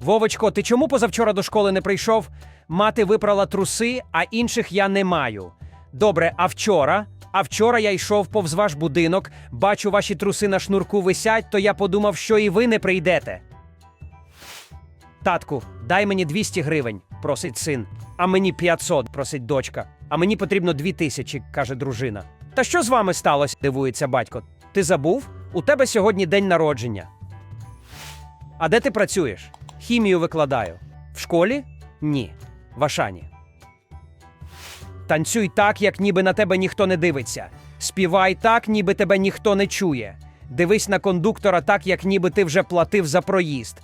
Вовочко, ти чому позавчора до школи не прийшов? Мати випрала труси, а інших я не маю. Добре, а вчора? А вчора я йшов повз ваш будинок, бачу, ваші труси на шнурку висять, то я подумав, що і ви не прийдете. Татку, дай мені 200 гривень, просить син. А мені 500, просить дочка. А мені потрібно 2000, каже дружина. Та що з вами сталося? дивується батько. Ти забув? У тебе сьогодні день народження. А де ти працюєш? Хімію викладаю. В школі? Ні. В Ашані. Танцюй так, як ніби на тебе ніхто не дивиться. Співай так, ніби тебе ніхто не чує. Дивись на кондуктора так, як ніби ти вже платив за проїзд.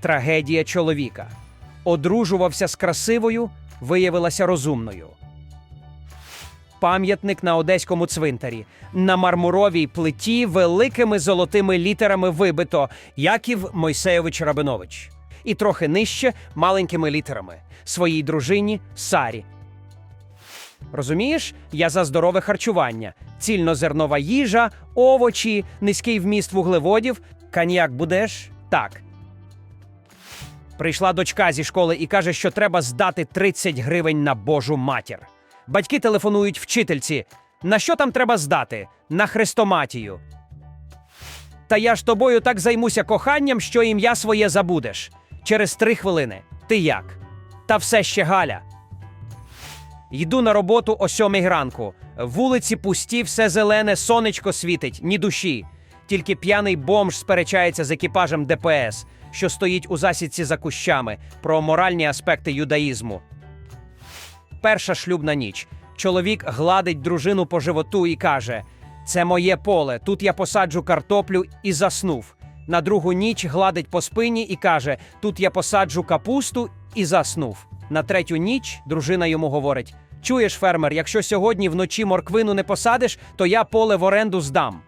Трагедія чоловіка. Одружувався з красивою, виявилася розумною. Пам'ятник на одеському цвинтарі. На мармуровій плиті великими золотими літерами вибито Яків Мойсейович Рабинович. І трохи нижче маленькими літерами своїй дружині Сарі. Розумієш, я за здорове харчування, цільнозернова їжа, овочі, низький вміст вуглеводів. Каньяк будеш? Так. Прийшла дочка зі школи і каже, що треба здати 30 гривень на Божу матір. Батьки телефонують вчительці. На що там треба здати? На хрестоматію. Та я ж тобою так займуся коханням, що ім'я своє забудеш. Через три хвилини. Ти як? Та все ще Галя. Йду на роботу о сьомій ранку. Вулиці пусті, все зелене, сонечко світить, ні душі. Тільки п'яний бомж сперечається з екіпажем ДПС, що стоїть у засідці за кущами, про моральні аспекти юдаїзму. Перша шлюбна ніч. Чоловік гладить дружину по животу і каже: Це моє поле, тут я посаджу картоплю і заснув. На другу ніч гладить по спині і каже: Тут я посаджу капусту і заснув. На третю ніч дружина йому говорить: Чуєш, фермер, якщо сьогодні вночі морквину не посадиш, то я поле в оренду здам.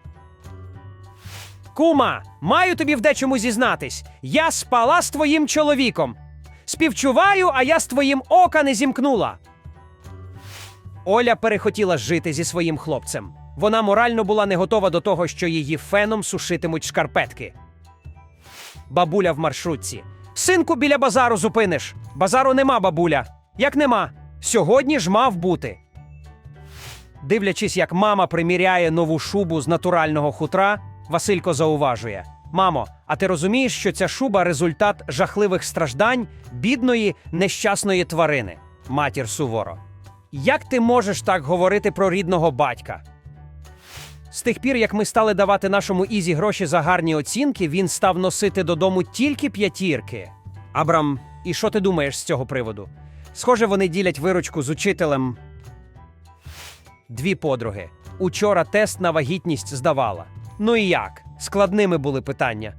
Кума, маю тобі в дечому зізнатись. Я спала з твоїм чоловіком. Співчуваю, а я з твоїм ока не зімкнула. Оля перехотіла жити зі своїм хлопцем. Вона морально була не готова до того, що її феном сушитимуть шкарпетки. Бабуля в маршрутці. Синку біля базару зупиниш. Базару нема, бабуля. Як нема? Сьогодні ж мав бути. Дивлячись, як мама приміряє нову шубу з натурального хутра, Василько зауважує: Мамо, а ти розумієш, що ця шуба результат жахливих страждань бідної, нещасної тварини? Матір суворо. Як ти можеш так говорити про рідного батька? З тих пір, як ми стали давати нашому Ізі гроші за гарні оцінки, він став носити додому тільки п'ятірки. Абрам, і що ти думаєш з цього приводу? Схоже, вони ділять виручку з учителем. Дві подруги. Учора тест на вагітність здавала. Ну і як? Складними були питання.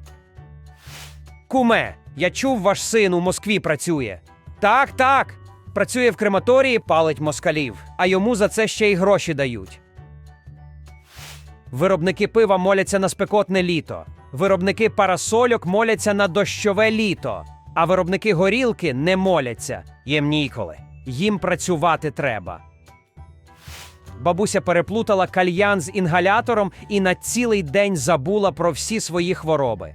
Куме, я чув, ваш син у Москві працює. Так, так. Працює в крематорії, палить москалів, а йому за це ще й гроші дають. Виробники пива моляться на спекотне літо. Виробники парасольок моляться на дощове літо. А виробники горілки не моляться. Їм ніколи. Їм працювати треба. Бабуся переплутала кальян з інгалятором і на цілий день забула про всі свої хвороби.